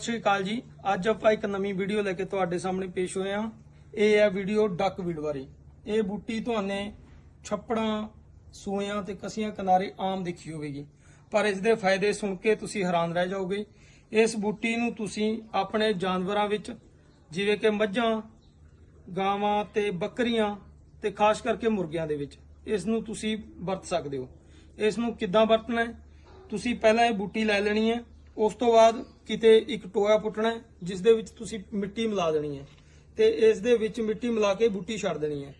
ਸਤਿ ਸ਼੍ਰੀ ਅਕਾਲ ਜੀ। ਅੱਜ ਆਪਾਂ ਇੱਕ ਨਵੀਂ ਵੀਡੀਓ ਲੈ ਕੇ ਤੁਹਾਡੇ ਸਾਹਮਣੇ ਪੇਸ਼ ਹੋਏ ਹਾਂ। ਇਹ ਹੈ ਵੀਡੀਓ ਡੱਕ ਵੀਡ ਬਾਰੇ। ਇਹ ਬੂਟੀ ਤੁਹਾਨੂੰ ਛੱਪੜਾਂ ਸੂਇਆਂ ਤੇ ਕਸੀਆਂ ਕਿਨਾਰੇ ਆਮ ਦੇਖੀ ਹੋਵੇਗੀ। ਪਰ ਇਸ ਦੇ ਫਾਇਦੇ ਸੁਣ ਕੇ ਤੁਸੀਂ ਹੈਰਾਨ ਰਹਿ ਜਾਓਗੇ। ਇਸ ਬੂਟੀ ਨੂੰ ਤੁਸੀਂ ਆਪਣੇ ਜਾਨਵਰਾਂ ਵਿੱਚ, ਜਿਵੇਂ ਕਿ ਮੱਝਾਂ, ਗਾਵਾਂ ਤੇ ਬੱਕਰੀਆਂ ਤੇ ਖਾਸ ਕਰਕੇ ਮੁਰਗਿਆਂ ਦੇ ਵਿੱਚ, ਇਸ ਨੂੰ ਤੁਸੀਂ ਵਰਤ ਸਕਦੇ ਹੋ। ਇਸ ਨੂੰ ਕਿੱਦਾਂ ਵਰਤਣਾ ਹੈ? ਤੁਸੀਂ ਪਹਿਲਾਂ ਇਹ ਬੂਟੀ ਲੈ ਲੈਣੀ ਹੈ। ਉਸ ਤੋਂ ਬਾਅਦ ਕਿਤੇ ਇੱਕ ਟੋਇਆ ਪੁੱਟਣਾ ਜਿਸ ਦੇ ਵਿੱਚ ਤੁਸੀਂ ਮਿੱਟੀ ਮਿਲਾ ਦੇਣੀ ਹੈ। ਤੇ ਇਸ ਦੇ ਵਿੱਚ ਮਿੱਟੀ ਮਿਲਾ ਕੇ ਬੂਟੀ ਛੱਡ ਦੇਣੀ ਹੈ।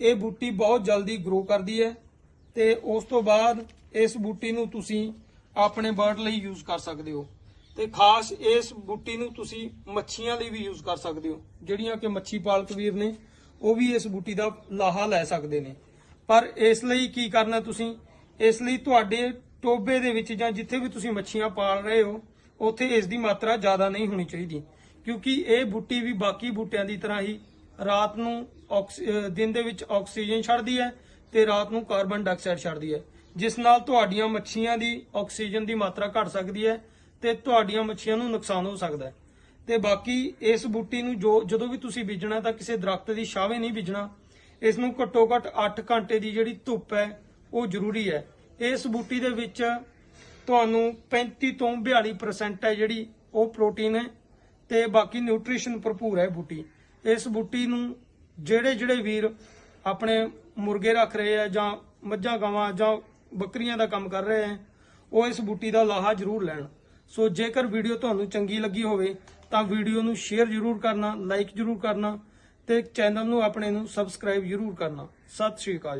ਇਹ ਬੂਟੀ ਬਹੁਤ ਜਲਦੀ ਗਰੋ ਕਰਦੀ ਹੈ ਤੇ ਉਸ ਤੋਂ ਬਾਅਦ ਇਸ ਬੂਟੀ ਨੂੰ ਤੁਸੀਂ ਆਪਣੇ ਬਰਡ ਲਈ ਯੂਜ਼ ਕਰ ਸਕਦੇ ਹੋ। ਤੇ ਖਾਸ ਇਸ ਬੂਟੀ ਨੂੰ ਤੁਸੀਂ ਮੱਛੀਆਂ ਲਈ ਵੀ ਯੂਜ਼ ਕਰ ਸਕਦੇ ਹੋ। ਜਿਹੜੀਆਂ ਕਿ ਮੱਛੀ ਪਾਲਕ ਵੀਰ ਨੇ, ਉਹ ਵੀ ਇਸ ਬੂਟੀ ਦਾ ਲਾਹਾ ਲੈ ਸਕਦੇ ਨੇ। ਪਰ ਇਸ ਲਈ ਕੀ ਕਰਨਾ ਤੁਸੀਂ? ਇਸ ਲਈ ਤੁਹਾਡੇ ਟੋਬੇ ਦੇ ਵਿੱਚ ਜਾਂ ਜਿੱਥੇ ਵੀ ਤੁਸੀਂ ਮੱਛੀਆਂ ਪਾਲ ਰਹੇ ਹੋ, ਉੱਥੇ ਇਸ ਦੀ ਮਾਤਰਾ ਜ਼ਿਆਦਾ ਨਹੀਂ ਹੋਣੀ ਚਾਹੀਦੀ। ਕਿਉਂਕਿ ਇਹ ਬੂਟੀ ਵੀ ਬਾਕੀ ਬੂਟਿਆਂ ਦੀ ਤਰ੍ਹਾਂ ਹੀ ਰਾਤ ਨੂੰ ਆਕਸੀ- ਦਿਨ ਦੇ ਵਿੱਚ ਆਕਸੀਜਨ ਛੱਡਦੀ ਹੈ ਤੇ ਰਾਤ ਨੂੰ ਕਾਰਬਨ ਡਾਈਆਕਸਾਈਡ ਛੱਡਦੀ ਹੈ। ਜਿਸ ਨਾਲ ਤੁਹਾਡੀਆਂ ਮੱਛੀਆਂ ਦੀ ਆਕਸੀਜਨ ਦੀ ਮਾਤਰਾ ਘਟ ਸਕਦੀ ਹੈ ਤੇ ਤੁਹਾਡੀਆਂ ਮੱਛੀਆਂ ਨੂੰ ਨੁਕਸਾਨ ਹੋ ਸਕਦਾ ਹੈ। ਤੇ ਬਾਕੀ ਇਸ ਬੂਟੀ ਨੂੰ ਜੋ, ਜਦੋਂ ਵੀ ਤੁਸੀਂ ਬੀਜਣਾ ਤਾਂ ਕਿਸੇ ਦਰਖਤ ਦੀ ਛਾਵੇਂ ਨਹੀਂ ਬੀਜਣਾ। ਇਸ ਨੂੰ ਘੱਟੋ ਘੱਟ 8 ਘੰਟੇ ਦੀ ਜਿਹੜੀ ਧੁੱਪ ਹੈ, ਉਹ ਜ਼ਰੂਰੀ ਹੈ। ਇਸ ਬੂਟੀ ਦੇ ਵਿੱਚ ਤੁਹਾਨੂੰ 35 ਤੋਂ 42% ਹੈ ਜਿਹੜੀ ਉਹ ਪ੍ਰੋਟੀਨ ਹੈ ਤੇ ਬਾਕੀ ਨਿਊਟ੍ਰੀਸ਼ਨ ਭਰਪੂਰ ਹੈ ਬੂਟੀ। ਇਸ ਬੂਟੀ ਨੂੰ ਜਿਹੜੇ ਜਿਹੜੇ ਵੀਰ ਆਪਣੇ ਮੁਰਗੇ ਰੱਖ ਰਹੇ ਆ ਜਾਂ ਮੱਝਾਂ, ਗਾਵਾਂ ਜਾਂ ਬੱਕਰੀਆਂ ਦਾ ਕੰਮ ਕਰ ਰਹੇ ਆ, ਉਹ ਇਸ ਬੂਟੀ ਦਾ ਲਾਹਾ ਜ਼ਰੂਰ ਲੈਣ। ਸੋ ਜੇਕਰ ਵੀਡੀਓ ਤੁਹਾਨੂੰ ਚੰਗੀ ਲੱਗੀ ਹੋਵੇ, ਤਾਂ ਵੀਡੀਓ ਨੂੰ ਸ਼ੇਅਰ ਜ਼ਰੂਰ ਕਰਨਾ, ਲਾਈਕ ਜ਼ਰੂਰ ਕਰਨਾ ਤੇ ਚੈਨਲ ਨੂੰ ਆਪਣੇ ਨੂੰ ਸਬਸਕ੍ਰਾਈਬ ਜ਼ਰੂਰ ਕਰਨਾ। ਸਤਿ ਸ਼੍ਰੀ ਅਕਾਲ ਜੀ।